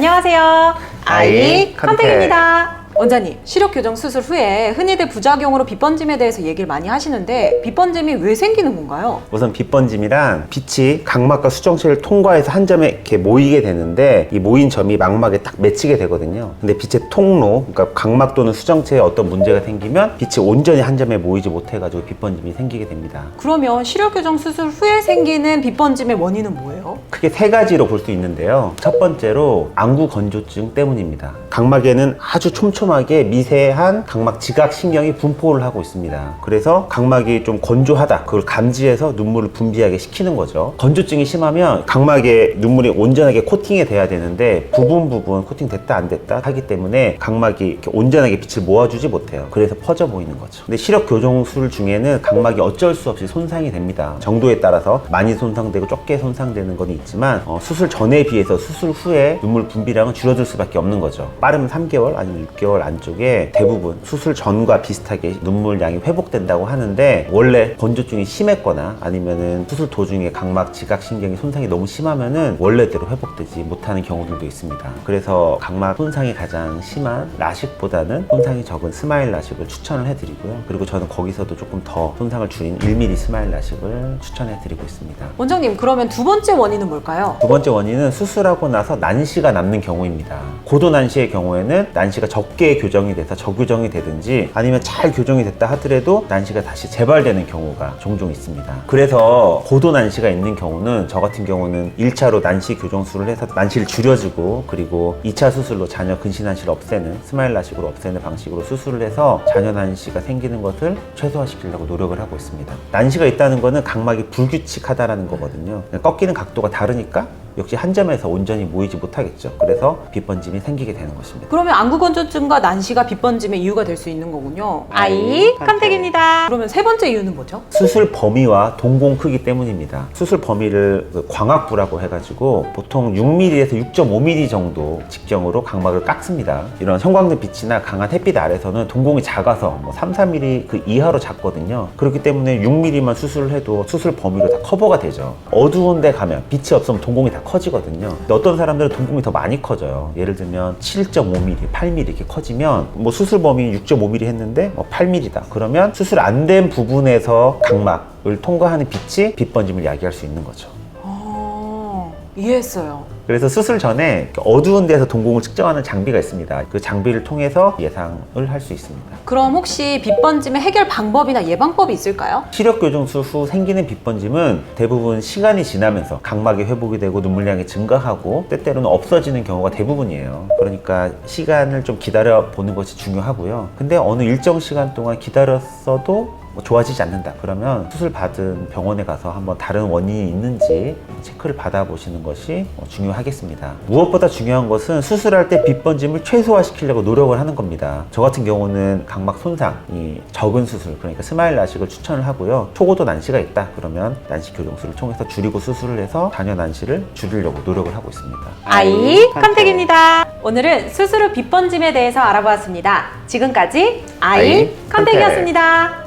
안녕하세요. 아이 아이 컨택. 컨택입니다. 원장님, 시력 교정 수술 후에 흔히들 부작용으로 빗번짐에 대해서 얘기를 많이 하시는데 빗번짐이 왜 생기는 건가요? 우선 빗번짐이란 빛이 각막과 수정체를 통과해서 한 점에 이렇게 모이게 되는데 이 모인 점이 망막에 딱 맺히게 되거든요. 근데 빛의 통로, 그러니까 각막 또는 수정체에 어떤 문제가 생기면 빛이 온전히 한 점에 모이지 못해가지고 빗번짐이 생기게 됩니다. 그러면 시력 교정 수술 후에 생기는 빗번짐의 원인은 뭐예요? 크게 세 가지로 볼 수 있는데요. 첫 번째로 안구 건조증 때문입니다. 각막에는 아주 촘촘하게 미세한 각막 지각 신경이 분포를 하고 있습니다. 그래서 각막이 좀 건조하다. 그걸 감지해서 눈물을 분비하게 시키는 거죠. 건조증이 심하면 각막에 눈물이 온전하게 코팅이 돼야 되는데 부분 부분 코팅 됐다 안 됐다 하기 때문에 각막이 온전하게 빛을 모아주지 못해요. 그래서 퍼져 보이는 거죠. 근데 시력 교정술 중에는 각막이 어쩔 수 없이 손상이 됩니다. 정도에 따라서 많이 손상되고 적게 손상되는 건 있지만 어, 수술 전에 비해서 수술 후에 눈물 분비량은 줄어들 수밖에 없는 거죠. 빠르면 3개월 아니면 6개월 안쪽에 대부분 수술 전과 비슷하게 눈물량이 회복된다고 하는데 원래 건조증이 심했거나 아니면은 수술 도중에 각막 지각 신경이 손상이 너무 심하면은 원래대로 회복되지 못하는 경우들도 있습니다. 그래서 각막 손상이 가장 심한 라식보다는 손상이 적은 스마일 라식을 추천을 해드리고요. 그리고 저는 거기서도 조금 더 손상을 줄인 1mm 스마일 라식을 추천해드리고 있습니다. 원장님, 그러면 두 번째 원인 은 뭘까요? 두 번째 원인은 수술하고 나서 난시가 남는 경우입니다. 고도 난시의 경우에는 난시가 적게 교정이 돼서 저교정이 되든지 아니면 잘 교정이 됐다 하더라도 난시가 다시 재발되는 경우가 종종 있습니다. 그래서 고도 난시가 있는 경우는 저 같은 경우는 1차로 난시 교정술을 해서 난시를 줄여주고 그리고 2차 수술로 자녀 근시 난시를 없애는 스마일 라식으로 없애는 방식으로 수술을 해서 자녀 난시가 생기는 것을 최소화시키려고 노력을 하고 있습니다. 난시가 있다는 거는 각막이 불규칙하다라는 거거든요. 꺾이는 각도가 다르니까 역시 한 점에서 온전히 모이지 못하겠죠. 그래서 빗번짐이 생기게 되는 것입니다. 그러면 안구 건조증과 난시가 빗번짐의 이유가 될 수 있는 거군요. 아이 아이 컨택입니다. 그러면 세 번째 이유는 뭐죠? 수술 범위와 동공 크기 때문입니다. 수술 범위를 그 광학부라고 해가지고 보통 6mm에서 6.5mm 정도 직경으로 각막을 깎습니다. 이런 형광등 빛이나 강한 햇빛 아래서는 동공이 작아서 뭐 3, 4mm 그 이하로 작거든요. 그렇기 때문에 6mm만 수술을 해도 수술 범위로 다 커버가 되죠. 어두운 데 가면 빛이 없으면 동공이 다 커지거든요. 근데 어떤 사람들은 동공이 더 많이 커져요. 예를 들면 7.5mm, 8mm 이렇게 커지면 뭐 수술 범위 6.5mm 했는데 뭐 8mm다. 그러면 수술 안 된 부분에서 각막을 통과하는 빛이 빛 번짐을 야기할 수 있는 거죠. 어, 이해했어요. 그래서 수술 전에 어두운 데서 동공을 측정하는 장비가 있습니다. 그 장비를 통해서 예상을 할 수 있습니다. 그럼 혹시 빗번짐의 해결 방법이나 예방법이 있을까요? 시력 교정술 후 생기는 빗번짐은 대부분 시간이 지나면서 각막이 회복이 되고 눈물량이 증가하고 때때로는 없어지는 경우가 대부분이에요. 그러니까 시간을 좀 기다려 보는 것이 중요하고요. 근데 어느 일정 시간 동안 기다렸어도 뭐 좋아지지 않는다. 그러면 수술 받은 병원에 가서 한번 다른 원인이 있는지 체크를 받아보시는 것이 어, 중요하겠습니다. 무엇보다 중요한 것은 수술할 때 빗번짐을 최소화시키려고 노력을 하는 겁니다. 저 같은 경우는 각막 손상이 적은 수술, 그러니까 스마일 라식을 추천을 하고요. 초고도 난시가 있다. 그러면 난시 교정술을 통해서 줄이고 수술을 해서 잔여 난시를 줄이려고 노력을 하고 있습니다. 아이 컨택입니다. 오늘은 수술 후 빗번짐에 대해서 알아보았습니다. 지금까지 아이 아이 컨택. 컨택이었습니다.